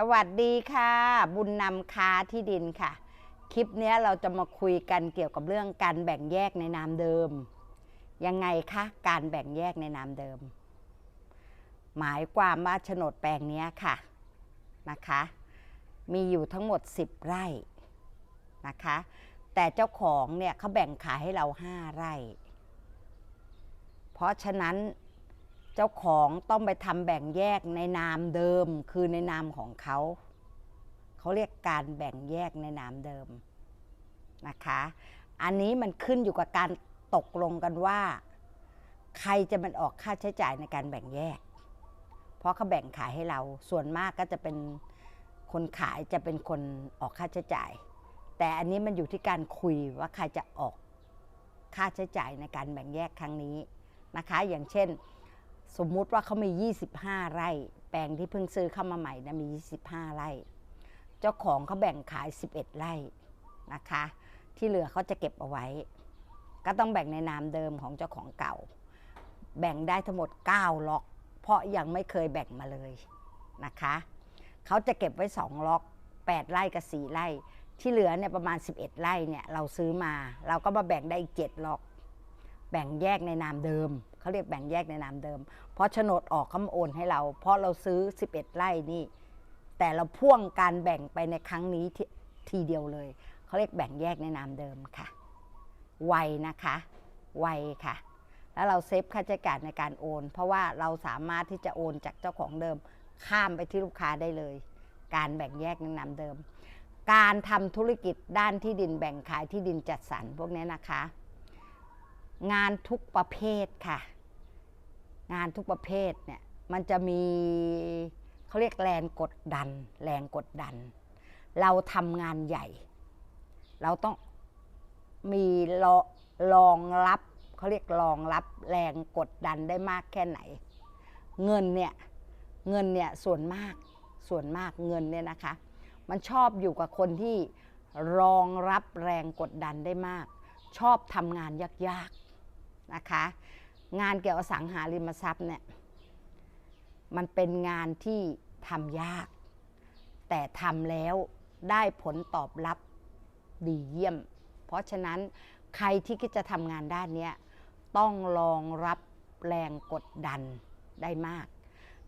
สวัสดีค่ะ บุญนำค้าที่ดินค่ะ คลิปนี้เราจะมาคุยกันเกี่ยวกับเรื่องการแบ่งแยกในนามเดิม ยังไงคะการแบ่งแยกในนามเดิม หมายความว่าโฉนดแปลงนี้ค่ะนะคะ มีอยู่ทั้งหมด 10 ไร่นะคะ แต่เจ้าของเนี่ยเขาแบ่งขายให้เรา 5 ไร่ เพราะฉะนั้น เจ้าของต้องไปทำแบ่งแยกในนามเดิม คือในนามของเขาเขาเรียกการแบ่งแยกในนามเดิมนะคะ อันนี้มันขึ้นอยู่กับการตกลงกันว่า ใครจะมันออกค่าใช้จ่ายในการแบ่งแยก เพราะเขาแบ่งขายให้เราส่วนมากก็จะเป็นคนขายจะเป็นคนออกค่าใช้จ่าย แต่อันนี้มันอยู่ที่การคุยว่าใครจะออกค่าใช้จ่ายในการแบ่งแยกครั้งนี้นะคะ อย่างเช่น สมมุติว่าเขามี 25 ไร่ แปลงที่เพิ่งซื้อเข้ามาใหม่นะมี 25 ไร่ เจ้าของเขาแบ่งขาย 11 ไร่นะคะ ที่เหลือเขาจะเก็บเอาไว้ ก็ต้องแบ่งในนามเดิมของเจ้าของเก่า แบ่งได้ทั้งหมด 9 ล็อก เพราะยังไม่เคยแบ่งมาเลยนะคะเขาจะเก็บไว้ 2 ล็อก 8 ไร่กับ 4 ไร่ ที่เหลือเนี่ยประมาณ 11 ไร่เนี่ยเราซื้อมา เราก็มาแบ่งได้อีก 7 ล็อก แบ่งแยกในนามเดิม เขาเรียกแบ่งแยกในนามเดิม เพราะโฉนดออกเขามาโอนให้เรา เพราะเราซื้อ 11 ไร่นี่ แต่เราพ่วงการแบ่งไปในครั้งนี้ททีเดียวเลยเขาเรียกแบ่งแยกในนามเดิมค่ะไวนะคะไวค่ะ แล้วเราเซฟค่าใช้จ่ายในการโอน เพราะว่าเราสามารถที่จะโอนจากเจ้าของเดิมข้ามไปที่ลูกค้าได้เลย การแบ่งแยกในนามเดิม การทำธุรกิจด้านที่ดินแบ่งขายที่ดินจัดสรรพวกนี้นะคะ งานทุกประเภทค่ะ งานทุกประเภทเนี่ยมันจะมีเขาเรียกแรงกดดัน แรงกดดัน เราทำงานใหญ่ เราต้องมีรอรองรับเขาเรียกรองรับแรงกดดันได้มากแค่ไหน เงินเนี่ยเงินเนี่ยส่วนมากส่วนมากเงินเนี่ยนะคะ มันชอบอยู่กับคนที่รองรับแรงกดดันได้มาก ชอบทำงานยากๆนะคะ งานเกี่ยวกับสังหาริมทรัพย์เนี่ยมันเป็นงานที่ทำยาก แต่ทำแล้วได้ผลตอบรับดีเยี่ยม เพราะฉะนั้นใครที่คิดจะทำงานด้านนี้ต้องรองรับแรงกดดันได้มาก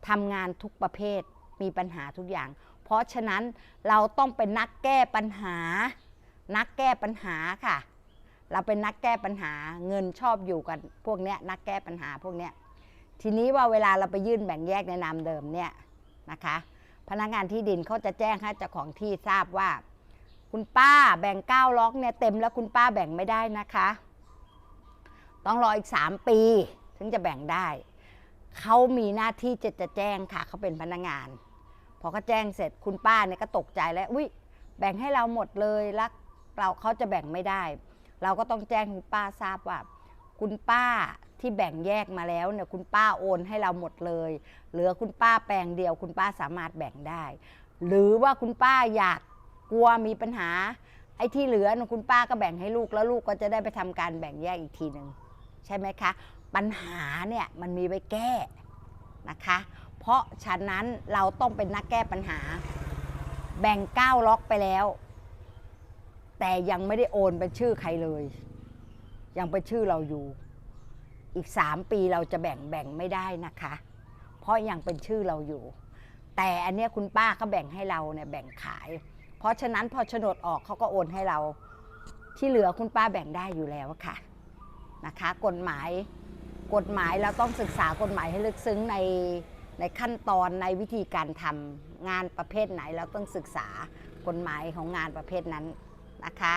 ทำงานทุกประเภทมีปัญหาทุกอย่าง เพราะฉะนั้นเราต้องเป็นนักแก้ปัญหา นักแก้ปัญหาค่ะ เราเป็นนักแก้ปัญหาเงินชอบอยู่กันพวกเนี้ยนักแก้ปัญหาพวกเนี้ยทีนี้ว่าเวลาเราไปยื่นแบ่งแยกในนามเดิมเนี่ยนะคะ พนักงานที่ดินเขาจะแจ้งให้เจ้าของที่ทราบว่า คุณป้าแบ่งเก้าล็อกเนี่ยเต็มแล้วคุณป้าแบ่งไม่ได้นะคะ ต้องรออีก 3 ปี ถึงจะแบ่งได้เขามีหน้าที่จะจะแจ้งค่ะเขาเป็นพนักงานพอเขาแจ้งเสร็จคุณป้าเนี่ยก็ตกใจแล้วอุ้ยแบ่งให้เราหมดเลยแล้วเราเขาจะแบ่งไม่ได้ เราก็ต้องแจ้งคุณป้าทราบว่า คุณป้าที่แบ่งแยกมาแล้วเนี่ยคุณป้าโอนให้เราหมดเลย เหลือคุณป้าแปลงเดียว คุณป้าสามารถแบ่งได้ หรือว่าคุณป้าอยากกลัวมีปัญหา ไอ้ที่เหลือนคุณป้าก็แบ่งให้ลูกแล้วลูกก็จะได้ไปทำการแบ่งแยกอีกทีหนึ่งใช่ไหมคะ ปัญหาเนี่ยมันมีไว้แก้นะคะ เพราะฉะนั้นเราต้องเป็นนักแก้ปัญหา แบ่งเก้าล็อกไปแล้ว แต่ยังไม่ได้โอนเป็นชื่อใครเลย ยังเป็นชื่อเราอยู่ อีก3ปีเราจะแบ่งแบ่งไม่ได้นะคะ เพราะยังเป็นชื่อเราอยู่ แต่อันเนี้ยคุณป้าก็แบ่งให้เราเนี่ยแบ่งขาย เพราะฉะนั้นพอโฉนดออกเขาก็โอนให้เรา ที่เหลือคุณป้าแบ่งได้อยู่แล้วค่ะนะคะกฎหมายกฎหมายเราต้องศึกษากฎหมายให้ลึกซึ้งในในขั้นตอนในวิธีการทำงานประเภทไหนเราต้องศึกษากฎหมายของงานประเภทนั้น นะคะ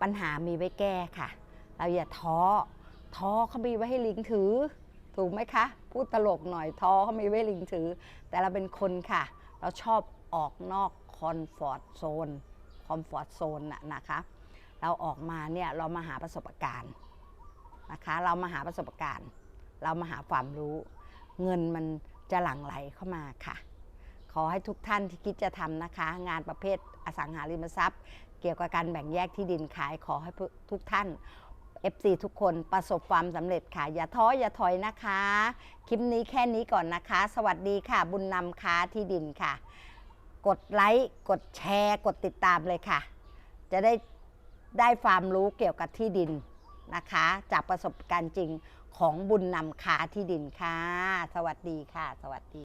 ปัญหามีไว้แก้ค่ะ เราอย่าท้อท้อเขามีไว้ให้ลิงถือ ถูกไหมคะ พูดตลกหน่อยท้อเขามีไว้ให้ลิงถือ แต่เราเป็นคนค่ะ เราชอบออกนอกคอนฟอร์ตโซนคอมฟอร์ตโซนน่ะนะคะ เราออกมาเนี่ยเรามาหาประสบการณ์นะคะ เรามาหาประสบการณ์ เรามาหาความรู้ เงินมันจะหลั่งไหลเข้ามาค่ะ ขอให้ทุกท่านที่คิดจะทำนะคะ งานประเภทอสังหาริมทรัพย์ เกี่ยวกับการแบ่งแยกที่ดินขายขอให้ทุกท่าน FC ทุกคนประสบความสำเร็จค่ะ อย่าท้ออย่าถอยนะคะ คลิปนี้แค่นี้ก่อนนะคะ สวัสดีค่ะ บุญนำค้าที่ดินค่ะ กดไลค์กดแชร์ กดติดตามเลยค่ะ จะได้ได้ความรู้เกี่ยวกับที่ดินนะคะ จากประสบการณ์จริงของบุญนำค้าที่ดินค่ะ สวัสดีค่ะ สวัสดี